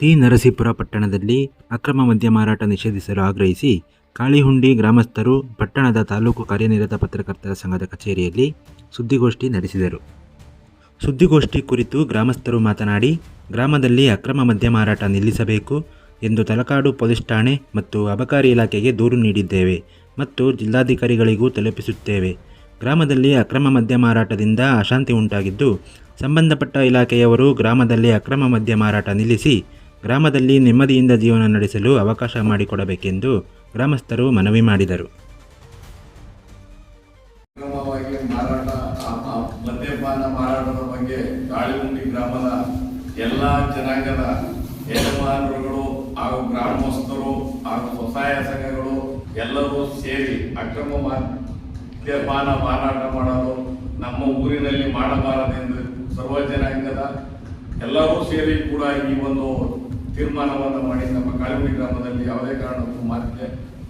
T Narasipura ಪಟ್ಟಣದಲ್ಲಿ ಅಕ್ರಮ ಮದ್ಯ ಮಾರಾಟ ನಿಷೇಧಿಸಲು ಆಗ್ರಹಿಸಿ ಕಾಳಿಹುಂಡಿ ಗ್ರಾಮಸ್ಥರು ಪಟ್ಟಣದ ತಾಲೂಕು ಕಾರ್ಯನಿರತ ಪತ್ರಕರ್ತರ ಸಂಘದ ಕಚೇರಿಯಲ್ಲಿ ಸುದ್ದಿಗೋಷ್ಠಿ ನಡೆಸಿದರು. ಸುದ್ದಿಗೋಷ್ಠಿ ಕುರಿತು ಗ್ರಾಮಸ್ಥರು ಮಾತನಾಡಿ, ಗ್ರಾಮದಲ್ಲಿ ಅಕ್ರಮ ಮದ್ಯ ಮಾರಾಟ ನಿಲ್ಲಿಸಬೇಕು ಎಂದು ತಲಕಾಡು ಪೊಲೀಸ್ ಠಾಣೆ ಮತ್ತು ಅಬಕಾರಿ ಇಲಾಖೆಗೆ ದೂರು ನೀಡಿದ್ದೇವೆ ಮತ್ತು ಜಿಲ್ಲಾಧಿಕಾರಿಗಳಿಗೂ ತಲುಪಿಸುತ್ತೇವೆ. ಗ್ರಾಮದಲ್ಲಿ ಅಕ್ರಮ ಮದ್ಯ ಮಾರಾಟದಿಂದ ಅಶಾಂತಿ ಉಂಟಾಗಿದ್ದು, ಸಂಬಂಧಪಟ್ಟ ಇಲಾಖೆಯವರು ಗ್ರಾಮದಲ್ಲಿ ಅಕ್ರಮ ಮದ್ಯ ಮಾರಾಟ ನಿಲ್ಲಿಸಿ ಗ್ರಾಮದಲ್ಲಿ ನೆಮ್ಮದಿಯಿಂದ ಜೀವನ ನಡೆಸಲು ಅವಕಾಶ ಮಾಡಿಕೊಡಬೇಕೆಂದು ಗ್ರಾಮಸ್ಥರು ಮನವಿ ಮಾಡಿದರು. ಮಾರಾಟ ಮದ್ಯಪಾನ ಮಾರಾಟದ ಬಗ್ಗೆ ಗಾಳಿಗುಂಡಿ ಗ್ರಾಮದ ಎಲ್ಲ ಜನಾಂಗದ ಯಜಮಾನರುಗಳು ಹಾಗೂ ಗ್ರಾಮಸ್ಥರು ಹಾಗೂ ಸ್ವಸಹಾಯ ಸಂಘಗಳು ಎಲ್ಲರೂ ಸೇರಿ ಅಕ್ರಮ ಮದ್ಯಪಾನ ಮಾರಾಟ ಮಾಡಲು ನಮ್ಮ ಊರಿನಲ್ಲಿ ಮಾಡಬಾರದೆಂದು ಸರ್ವ ಜನಾಂಗದ ಎಲ್ಲರೂ ಸೇರಿ ಕೂಡ ಈ ಒಂದು ತೀರ್ಮಾನವನ್ನು ಮಾಡಿ ನಮ್ಮ ಕಾಳಿಗುಂಡಿ ಗ್ರಾಮದಲ್ಲಿ ಯಾವುದೇ ಕಾರಣಕ್ಕೂ ಮಾತ್ರ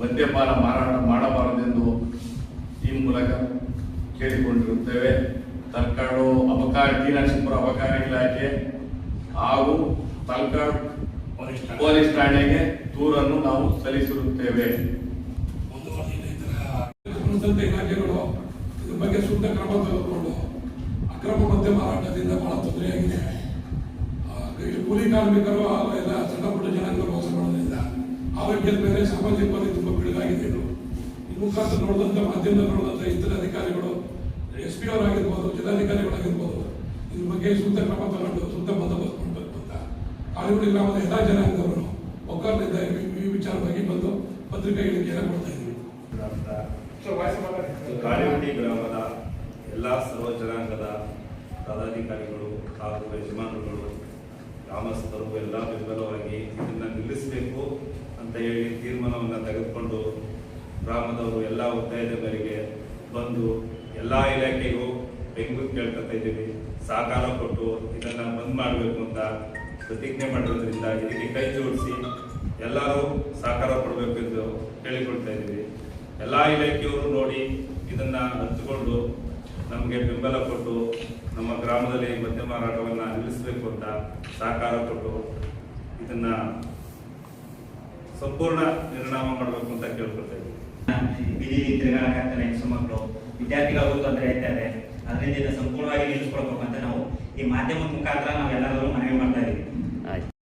ಮದ್ಯಪಾನ ಮಾರಾಟ ಮಾಡಬಾರದೆಂದು ಈ ಮೂಲಕ ಕೇಳಿಕೊಂಡಿರುತ್ತೇವೆ. ತಲಕಾಡು ಅಬಕಾರಿ ಕೀನಾಶಿಪುರ ಅಬಕಾರಿ ಇಲಾಖೆ ಹಾಗೂ ತಲಕಾಡು ಪೊಲೀಸ್ ಠಾಣೆಗೆ ದೂರನ್ನು ನಾವು ಸಲ್ಲಿಸಿರುತ್ತೇವೆ. ಇಲಾಖೆಗಳು ಇದ್ರ ಬಗ್ಗೆ ಸೂಕ್ತ ಕ್ರಮ ತೆಗೆದುಕೊಂಡು ಅಕ್ರಮ ಮದ್ಯ ಮಾರಾಟದಿಂದ ಬಹಳ ತೊಂದರೆಯಾಗಿದೆ. ಈ ಕೂಲಿ ಕಾರ್ಮಿಕರು ಎಲ್ಲ ಸಣ್ಣ ಪುಟ್ಟ ಜನಾಂಗ ಮೋಸ ಮಾಡೋದ್ರಿಂದ ಆರೋಗ್ಯದ ಮೇಲೆ ಸಾಮಾಜಿಕವಾಗಿ ತುಂಬಾ ತುಂಬ ಬಿಡುಗಾಗಿದೆ ಇದು. ಈ ಮುಖಾಂತರ ನೋಡಿದಂಥ ಮಾಧ್ಯಮದ ನೋಡಿದಂಥ ಇತರ ಅಧಿಕಾರಿಗಳು ಎಸ್ ಪಿ ಅವರಾಗಿರ್ಬೋದು ಜಿಲ್ಲಾಧಿಕಾರಿಗಳಾಗಿರ್ಬೋದು ಇದ್ರ ಬಗ್ಗೆ ಸೂಕ್ತ ಕ್ರಮ ತಗೊಂಡು ಸೂಕ್ತ ಬಂದೋಬಸ್ತ್ ಮಾಡಬೇಕು ಅಂತ. ಕಾಳಿಗುಡಿ ಗ್ರಾಮದ ಎಲ್ಲ ಜನಾಂಗದವರು ಒಗ್ಗಟ್ಟಿನಿಂದ ಈ- ಈ ವಿಚಾರವಾಗಿ ಬಂದು ಪತ್ರಿಕಾ ಹೇಳಿಕೆಯನ್ನು ಕೊಡ್ತಾ ಇದ್ದೀವಿ. ಕಾಳಿಹುಂಡಿ ಗ್ರಾಮದ ಎಲ್ಲ ಸರ್ವ ಜನಾಂಗದ ಪದಾಧಿಕಾರಿಗಳು ಹಾಗೂ ಯಜಮಾನರುಗಳು ಗ್ರಾಮಸ್ಥರು ಎಲ್ಲ ಬೆಂಬಲವಾಗಿ ಇದನ್ನ ನಿಲ್ಲಿಸಬೇಕು ಅಂತ ಹೇಳಿ ತೀರ್ಮಾನವನ್ನು ತೆಗೆದುಕೊಂಡು ಗ್ರಾಮದವರು ಎಲ್ಲ ಒತ್ತಾಯದ ಮೇರೆಗೆ ಬಂದು ಎಲ್ಲ ಇಲಾಖೆಗೂ ಬೆಂಗಳೂರು ಕೇಳ್ಕೊತಾ ಇದ್ದೀವಿ. ಸಹಕಾರ ಕೊಟ್ಟು ಇದನ್ನ ಬಂದ್ ಮಾಡಬೇಕು ಅಂತ ಪ್ರತಿಜ್ಞೆ ಮಾಡಿರೋದ್ರಿಂದ ಇದಕ್ಕೆ ಕೈ ಜೋಡಿಸಿ ಎಲ್ಲರೂ ಸಹಕಾರ ಕೊಡಬೇಕೆಂದು ಕೇಳಿಕೊಳ್ತಾ ಇದ್ದೀವಿ. ಎಲ್ಲ ಇಲಾಖೆಯವರು ನೋಡಿ ಇದನ್ನ ಹಂಚಿಕೊಂಡು ನಮಗೆ ಬೆಂಬಲ ಕೊಟ್ಟು ನಮ್ಮ ಗ್ರಾಮದಲ್ಲಿ ಮದ್ಯ ಮಾರಾಟವನ್ನು ನಿಲ್ಲಿಸಬೇಕು ಅಂತ ಸಹಕಾರ ಕೊಟ್ಟು ಇದನ್ನ ಸಂಪೂರ್ಣ ನಿರ್ಣಾಮ ಮಾಡಬೇಕು ಅಂತ ಕೇಳ್ಕೊಳ್ತೇವೆ ಬೀದಿ ಹೆಣ್ಮಕ್ಳು ವಿದ್ಯಾರ್ಥಿಗಳಿಗೂ ತೊಂದರೆ ಇದ್ದಾರೆ. ಅದರಿಂದ ಇದನ್ನ ಸಂಪೂರ್ಣವಾಗಿ ನಿಲ್ಲಿಸ್ಕೊಳ್ಬೇಕು ಅಂತ ನಾವು ಈ ಮಾಧ್ಯಮದ ಮುಖಾಂತರ ನಾವು ಎಲ್ಲರೂ ಮನವಿ ಮಾಡ್ತಾ ಇದ್ದೀವಿ.